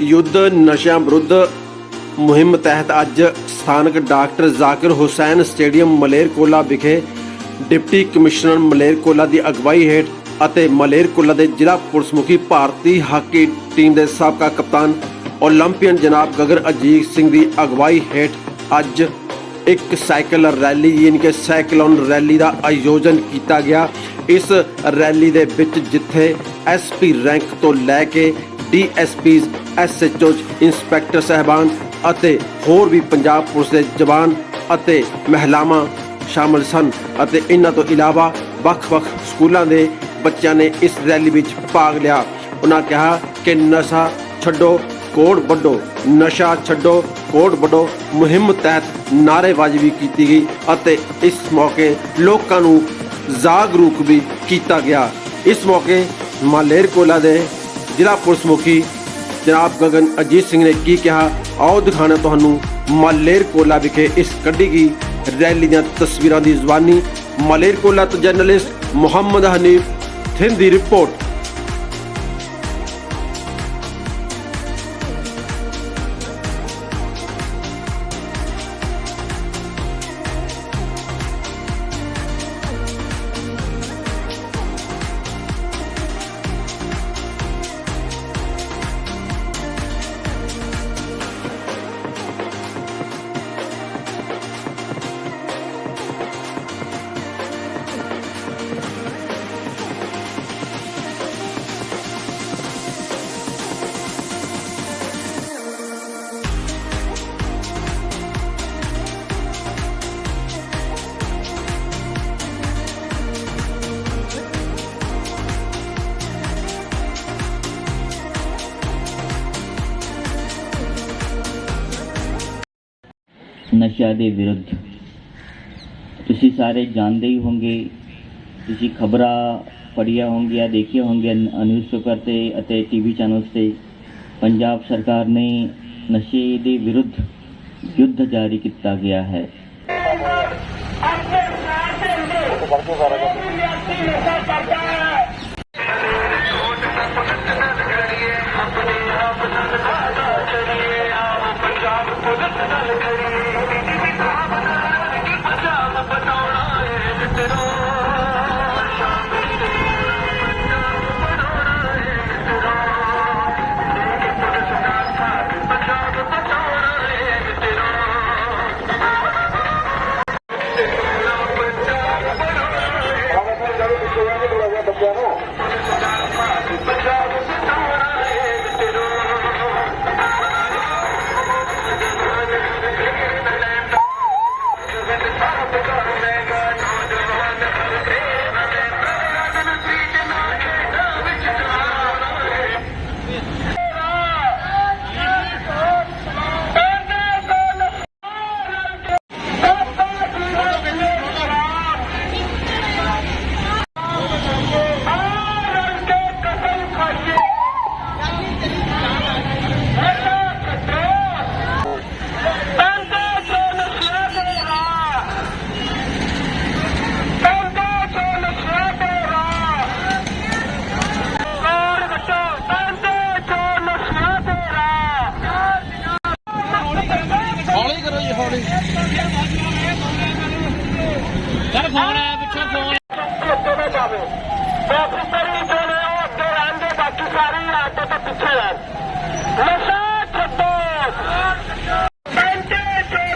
ਯੁੱਧ ਨਸ਼ਿਆਂ ਵਿਰੁੱਧ ਮੁਹਿੰਮ ਤਹਿਤ ਅੱਜ ਸਥਾਨਕ ਡਾਕਟਰ ਜ਼ਾਕਿਰ ਹੁਸੈਨ ਸਟੇਡੀਅਮ ਮਲੇਰਕੋਲਾ ਵਿਖੇ ਡਿਪਟੀ ਕਮਿਸ਼ਨਰ ਮਲੇਰਕੋਲਾ ਦੀ ਅਗਵਾਈ ਹੇਠ ਅਤੇ ਮਲੇਰਕੋਲਾ ਦੇ ਜ਼ਿਲ੍ਹਾ ਪੁਲਿਸ ਮੁਖੀ ਭਾਰਤੀ ਹਾਕੀ ਟੀਮ ਦੇ ਸਾਬਕਾ ਕਪਤਾਨ ਓਲੰਪੀਅਨ ਜਨਾਬ ਗਗਨ ਅਜੀਤ ਸਿੰਘ ਦੀ ਅਗਵਾਈ ਹੇਠ ਅੱਜ ਇੱਕ ਸਾਈਕਲ ਰੈਲੀ ਯਾਨੀ ਕਿ ਸਾਈਕਲੋਨ ਰੈਲੀ ਦਾ ਆਯੋਜਨ ਕੀਤਾ ਗਿਆ। ਇਸ ਰੈਲੀ ਦੇ ਵਿੱਚ ਜਿੱਥੇ ਐਸਪੀ ਰੈਂਕ ਤੋਂ ਲੈ ਕੇ ਡੀਐਸਪੀਜ਼, ਐਸਐਚਓ, ਇੰਸਪੈਕਟਰ ਸਹਿਬਾਨ ਅਤੇ ਹੋਰ ਵੀ ਪੰਜਾਬ ਪੁਲਿਸ ਦੇ ਜਵਾਨ ਅਤੇ ਮਹਿਲਾਵਾਂ ਸ਼ਾਮਲ ਸਨ ਅਤੇ ਇਹਨਾਂ ਤੋਂ ਇਲਾਵਾ ਵੱਖ-ਵੱਖ ਸਕੂਲਾਂ ਦੇ ਬੱਚਿਆਂ ਨੇ ਇਸ ਰੈਲੀ ਵਿੱਚ ਭਾਗ ਲਿਆ। ਉਹਨਾਂ ਕਿਹਾ ਕਿ ਨਸ਼ਾ ਛੱਡੋ, ਕੋਡ ਵੱਡੋ ਨਸ਼ਾ ਛੱਡੋ, ਕੋਡ ਵੱਡੋ ਮੁਹਿੰਮ ਤਹਿਤ ਨਾਅਰੇਬਾਜ਼ੀ ਵੀ ਕੀਤੀ ਗਈ ਅਤੇ ਇਸ ਮੌਕੇ ਲੋਕਾਂ ਨੂੰ ਜਾਗਰੂਕ ਵੀ ਕੀਤਾ ਗਿਆ। ਇਸ ਮੌਕੇ ਮਾਲੇਰਕੋਲਾ ਦੇ ਜ਼ਿਲ੍ਹਾ ਪੁਲਿਸ ਮੁਖੀ ਜਨਾਬ ਗਗਨ ਅਜੀਤ ਸਿੰਘ ਨੇ ਕੀ ਕਿਹਾ? ਆਓ ਦਿਖਾਣਾ ਤੁਹਾਨੂੰ ਮਾਲੇਰਕੋਲਾ ਵਿਖੇ ਇਸ ਕੱਢੀ ਗਈ ਰੈਲੀ ਦੀਆਂ ਤਸਵੀਰਾਂ ਦੀ ਜ਼ੁਬਾਨੀ। ਮਾਲੇਰਕੋਲਾ ਤੋਂ ਜਰਨਲਿਸਟ ਮੁਹੰਮਦ ਹਨੀਫ ਥਿੰਦ ਦੀ ਰਿਪੋਰਟ। ਨਸ਼ਾ ਦੇ ਵਿਰੁੱਧ ਤੁਸੀਂ ਸਾਰੇ ਜਾਣਦੇ ਹੀ ਹੋਵੋਗੇ ਤੁਸੀਂ ਖਬਰਾਂ ਪੜ੍ਹੀਆਂ ਹੋਣਗੀਆਂ ਦੇਖੀਆਂ ਹੋਣਗੀਆਂ ਨਿਊਜ਼ਪੇਪਰ ਤੇ ਅਤੇ ਟੀਵੀ ਚੈਨਲਸ ਤੇ ਪੰਜਾਬ ਸਰਕਾਰ ਨੇ ਨਸ਼ੇ ਦੇ ਵਿਰੁੱਧ ਯੁੱਧ ਜਾਰੀ ਕੀਤਾ ਗਿਆ ਹੈ ਨਸ਼ਾ ਛੱਡੋ ਪੈਂਦੇ ਚੋ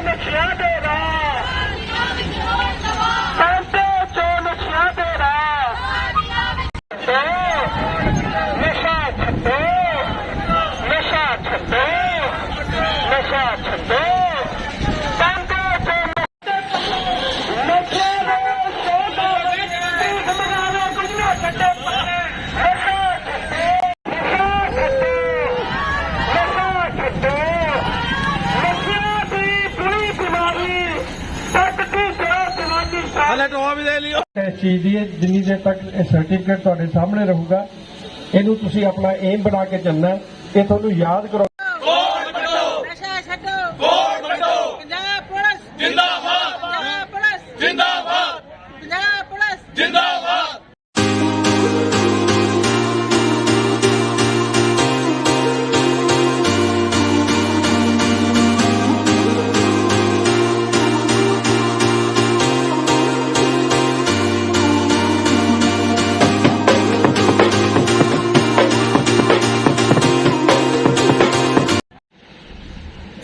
ਨਸ਼ਿਆਂ ਦੇ ਨਸ਼ਾ ਪੈਂਦੇ ਚੋ ਨਸ਼ਿਆਂ ਦੇ ਰਾਹ ਨਸ਼ਾ ਛੱਡੋ ਨਸ਼ਾ ਛੱਡੋ ਨਸ਼ਾ ਛੱਡੋ ਪੈਂਦੇ ਚੋ ਨਸ਼ੇ ਦੇ ਸੋਦਾ ਵਿੱਚ ਭੀਖ ਮੰਗਾਵੇ ਗੁੰਨਾ ਛੱਡੇ ਨਸ਼ਾ ਛੱਡੋ ਨਸ਼ਾ ਛੱਡੋ ਨਸ਼ਾ ਛੱਡੋ ਨਸ਼ਿਆਂ ਦੀ ਬੁਰੀ ਬਿਮਾਰੀ ਤੱਕ ਦੀ ਜੜ ਜਵਾਨੀ ਸਾਹ ਇਸ ਚੀਜ਼ ਦੀ ਹੈ, ਜਿੰਨੀ ਦੇਰ ਤੱਕ ਇਹ ਸਰਟੀਫਿਕੇਟ ਤੁਹਾਡੇ ਸਾਹਮਣੇ ਰਹੂਗਾ ਇਹਨੂੰ ਤੁਸੀਂ ਆਪਣਾ ਏਮ ਬਣਾ ਕੇ ਚੱਲਣਾ ਇਹ ਤੁਹਾਨੂੰ ਯਾਦ ਕਰੋ।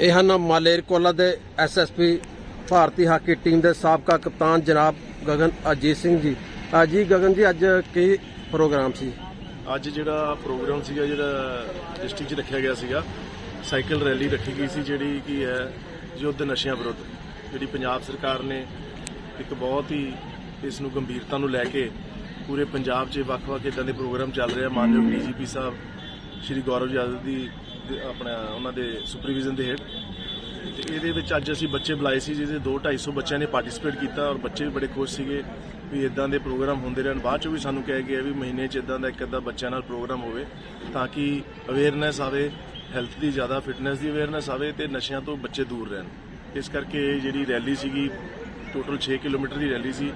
ਇਹ ਹਨ ਮਾਲੇਰਕੋਲਾ ਦੇ ਐਸਐਸਪੀ ਭਾਰਤੀ ਹਾਕੀ ਟੀਮ ਦੇ ਸਾਬਕਾ ਕਪਤਾਨ ਜਨਾਬ ਗਗਨ ਅਜੀਤ ਸਿੰਘ ਜੀ। ਅ, ਗਗਨ ਜੀ ਅੱਜ ਕੀ ਪ੍ਰੋਗਰਾਮ ਸੀ? ਅੱਜ ਜਿਹੜਾ ਪ੍ਰੋਗਰਾਮ ਸੀਗਾ ਜਿਹੜਾ ਡਿਸਟ੍ਰਿਕਟ 'ਚ ਰੱਖਿਆ ਗਿਆ ਸੀਗਾ ਸਾਈਕਲ ਰੈਲੀ ਰੱਖੀ ਗਈ ਸੀ ਜਿਹੜੀ ਕੀ ਹੈ ਯੁੱਧ ਨਸ਼ਿਆਂ ਵਿਰੁੱਧ ਜਿਹੜੀ ਪੰਜਾਬ ਸਰਕਾਰ ਨੇ ਇੱਕ ਬਹੁਤ ਹੀ ਇਸ ਨੂੰ ਗੰਭੀਰਤਾ ਨੂੰ ਲੈ ਕੇ ਪੂਰੇ ਪੰਜਾਬ 'ਚ ਵੱਖ-ਵੱਖ ਇਦਾਂ ਦੇ ਪ੍ਰੋਗਰਾਮ ਚੱਲ ਰਹੇ ਆ। ਮਾਨਯੋਗ ਡੀਜੀਪੀ ਸਾਹਿਬ ਸ਼੍ਰੀ ਗੌਰਵ ਯਾਦਵ ਦੀ ਆਪਣਾ ਉਹਨਾਂ ਦੇ ਸੁਪਰਵਿਜ਼ਨ ਦੇ ਹੇਠ। ਤੇ ਇਹਦੇ ਵਿੱਚ ਅੱਜ ਅਸੀਂ ਬੱਚੇ ਬੁਲਾਏ ਸੀ, ਜਿਹਦੇ 2 250 ਬੱਚਿਆਂ ਨੇ ਪਾਰਟਿਸਿਪੇਟ ਕੀਤਾ ਔਰ ਬੱਚੇ ਵੀ ਬੜੇ ਖੁਸ਼ ਸੀਗੇ ਵੀ ਇਦਾਂ ਦੇ ਪ੍ਰੋਗਰਾਮ ਹੁੰਦੇ ਰਹਿਣ। ਬਾਅਦ ਚੋਂ ਵੀ ਸਾਨੂੰ ਕਿਹਾ ਗਿਆ ਵੀ ਮਹੀਨੇ 'ਚ ਇਦਾਂ ਦਾ ਇੱਕ ਅੱਧਾ ਬੱਚਿਆਂ ਨਾਲ ਪ੍ਰੋਗਰਾਮ ਹੋਵੇ ਤਾਂ ਕਿ ਅਵੇਅਰਨੈਸ ਆਵੇ ਹੈਲਥ ਦੀ ਜ਼ਿਆਦਾ ਫਿਟਨੈਸ ਦੀ ਅਵੇਅਰਨੈਸ ਆਵੇ ਤੇ ਨਸ਼ਿਆਂ ਤੋਂ ਬੱਚੇ ਦੂਰ ਰਹਿਣ। ਇਸ ਕਰਕੇ ਇਹ ਜਿਹੜੀ ਰੈਲੀ ਸੀਗੀ ਟੋਟਲ 6 ਕਿਲੋਮੀਟਰ ਦੀ ਰੈਲੀ ਸੀ,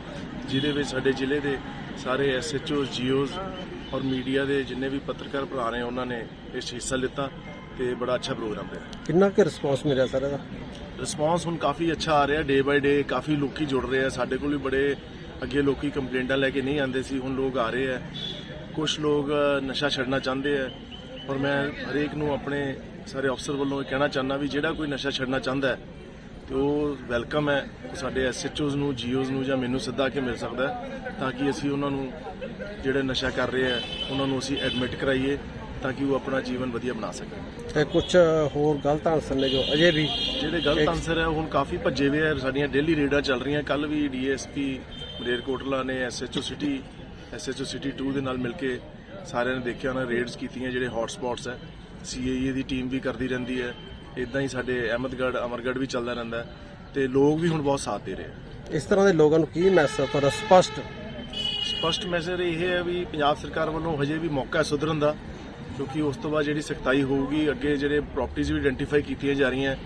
ਜਿਹਦੇ ਵਿੱਚ ਸਾਡੇ ਜ਼ਿਲ੍ਹੇ ਦੇ ਸਾਰੇ ਐਸਐਚਓ ਜੀਓਜ਼ ਔਰ ਮੀਡੀਆ ਦੇ ਜਿੰਨੇ ਵੀ ਪੱਤਰਕਾਰ ਭਰਾ ਨੇ, ਉਹਨਾਂ ਨੇ ਇਸ 'ਚ ਹਿੱਸਾ ਲਿੱਤਾ। ਤੇ ਬੜਾ ਅੱਛਾ ਪ੍ਰੋਗਰਾਮ ਰਿਹਾ। ਕਿੰਨਾ ਕੁ ਰਿਸਪੌਂਸ ਮਿਲਿਆ ਸਰ ਇਹਦਾ ਰਿਸਪੌਂਸ ਹੁਣ ਕਾਫੀ ਅੱਛਾ ਆ ਰਿਹਾ ਡੇ ਬਾਈ ਡੇ ਕਾਫੀ ਲੋਕੀ ਜੁੜ ਰਹੇ ਆ। ਸਾਡੇ ਕੋਲ ਵੀ ਬੜੇ ਅੱਗੇ ਲੋਕੀ ਕੰਪਲੇਂਟਾਂ ਲੈ ਕੇ ਨਹੀਂ ਆਉਂਦੇ ਸੀ ਹੁਣ ਲੋਕ ਆ ਰਹੇ ਆ। ਕੁਝ ਲੋਕ ਨਸ਼ਾ ਛੱਡਣਾ ਚਾਹੁੰਦੇ ਆ। ਔਰ ਮੈਂ ਹਰੇਕ ਨੂੰ ਆਪਣੇ ਸਾਰੇ ਅਫਸਰ ਵੱਲੋਂ ਇਹ ਕਹਿਣਾ ਚਾਹੁੰਦਾ ਵੀ ਜਿਹੜਾ ਕੋਈ ਨਸ਼ਾ ਛੱਡਣਾ ਚਾਹੁੰਦਾ ਹੈ ਤੇ ਉਹ ਵੈਲਕਮ ਹੈ। ਉਹ ਸਾਡੇ ਐਸਐਚਓਜ਼ ਨੂੰ ਜੀਓਜ਼ ਨੂੰ ਜਾਂ ਮੈਨੂੰ ਸਿੱਧਾ ਕੇ ਮਿਲ ਸਕਦਾ ਹੈ ਤਾਂ ਕਿ ਅਸੀਂ ਉਹਨਾਂ ਨੂੰ ਜਿਹੜੇ ਨਸ਼ਾ ਕਰ ਰਹੇ ਆ ਉਹਨਾਂ ਨੂੰ ਅਸੀਂ ਐਡਮਿਟ ਕਰਾਈਏ। ਤਾਂ ਕਿ ਉਹ ਆਪਣਾ ਜੀਵਨ ਵਧੀਆ ਬਣਾ ਸਕਣ ਤੇ ਕੁਝ ਹੋਰ ਗਲਤ ਆਨਸਰ ਨੇ ਜੋ ਅਜੇ ਵੀ। ਜਿਹੜੇ ਗਲਤ ਆਨਸਰ ਹੈ ਹੁਣ ਕਾਫੀ ਭੱਜੇ ਹੋਏ ਆ ਸਾਡੀਆਂ ਡੇਲੀ ਰੇਡਾਂ ਚੱਲ ਰਹੀਆਂ। ਕੱਲ ਵੀ ਡੀਐਸਪੀ ਮਲੇਰਕੋਟਲਾ ਨੇ ਐਸਐਚਓ ਸਿਟੀ ਐਸਐਚਓ ਸਿਟੀ 2 ਦੇ ਨਾਲ ਮਿਲ ਕੇ ਸਾਰਿਆਂ ਨੇ ਦੇਖਿਆ ਉਹਨਾਂ ਰੇਡਸ ਕੀਤੀਆਂ ਜਿਹੜੇ ਹੌਟ ਸਪੌਟਸ ਹੈ ਸੀਏਏ ਦੀ ਟੀਮ ਵੀ ਕਰਦੀ ਰਹਿੰਦੀ ਹੈ ਇਦਾਂ ਹੀ ਸਾਡੇ ਅਹਿਮਦਗੜ੍ਹ ਅਮਰਗੜ੍ਹ ਵੀ ਚੱਲਦਾ ਰਹਿੰਦਾ। ਹੈ ਤੇ ਲੋਕ ਵੀ ਹੁਣ ਬਹੁਤ ਸਾਥ ਦੇ ਰਹੇ ਆ। ਇਸ ਤਰ੍ਹਾਂ ਦੇ ਲੋਕਾਂ ਨੂੰ ਕੀ ਮੈਸੇਜ ਤੁਹਾਡਾ ਸਪਸ਼ਟ? ਸਪਸ਼ਟ ਮੈਸੇਜ ਇਹ ਹੈ ਵੀ ਪੰਜਾਬ ਸਰਕਾਰ ਵੱਲੋਂ ਹਜੇ ਵੀ ਮੌਕਾ ਸੁਧਰਨ ਦਾ ਕਿਉਂਕਿ ਉਸ ਤੋਂ ਬਾਅਦ ਜਿਹੜੀ ਸਖਤਾਈ ਹੋਊਗੀ, ਅੱਗੇ ਜਿਹੜੇ ਪ੍ਰਾਪਰਟੀਆਂ ਵੀ ਆਇਡੈਂਟੀਫਾਈ ਕੀਤੀਆਂ ਜਾ ਰਹੀਆਂ,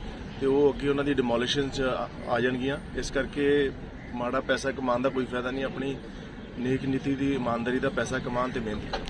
ਤੇ ਉਹ ਅੱਗੇ ਉਹਨਾਂ ਦੀ ਡਿਮੋਲੀਸ਼ਨ ਚ ਆ- ਜਾਣਗੀਆਂ। ਇਸ ਕਰਕੇ ਮਾੜਾ ਪੈਸਾ ਕਮਾਉਣ ਦਾ ਕੋਈ ਫਾਇਦਾ ਨਹੀਂ, ਆਪਣੀ ਨੇਕ ਨੀਤੀ ਦੀ ਇਮਾਨਦਾਰੀ ਦਾ ਪੈਸਾ ਕਮਾਉਣ ਤੇ ਮਿਹਨਤ